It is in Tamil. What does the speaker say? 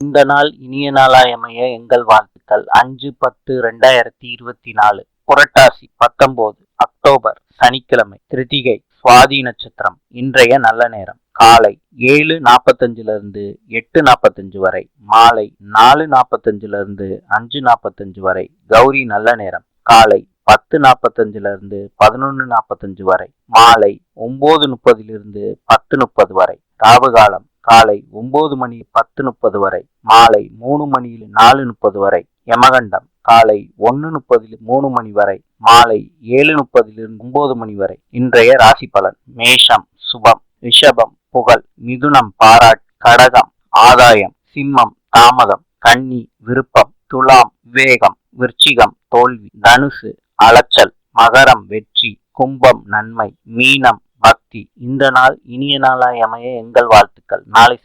இந்த நாள் இனிய நாளாய் அமைய எங்கள் வாழ்த்துக்கள். அஞ்சு பத்து ரெண்டாயிரத்தி இருபத்தி நாலு புரட்டாசி பத்தொன்பது அக்டோபர் சனிக்கிழமை கிருத்திகை சுவாதி நட்சத்திரம் இன்றைய நல்ல நேரம். காலை ஏழு நாற்பத்தஞ்சுல இருந்து எட்டு நாற்பத்தஞ்சு வரை மாலை நாலு நாற்பத்தஞ்சுல இருந்து அஞ்சு நாற்பத்தஞ்சு வரை கௌரி நல்ல நேரம். காலை பத்து நாற்பத்தஞ்சுல இருந்து நாற்பத்தஞ்சு வரை மாலை ஒன்பது முப்பதிலிருந்து பத்து முப்பது வரை ராவுகாலம் காலை ஒன்பது மணி பத்து முப்பது வரை மாலை மூணு மணியில் நாலு முப்பது வரை யமகண்டம் காலை ஒன்னு முப்பதில் மூணு மணி வரை மாலை ஏழு முப்பதிலிருந்து ஒன்பது மணி வரை. இன்றைய ராசி பலன் மேஷம் சுபம் ரிஷபம் புகழ் மிதுனம் பாராட் கடகம் ஆதாயம் சிம்மம் தாமதம் கன்னி விருப்பம் துலாம் விவேகம் விருச்சிகம் தோல்வி தனுசு அலைச்சல் மகரம் வெற்றி கும்பம் நன்மை மீனம் பக்தி. இந்த நாள் இனிய நாளாய் அமைய எங்கள் வாழ்த்துக்கள். நாளை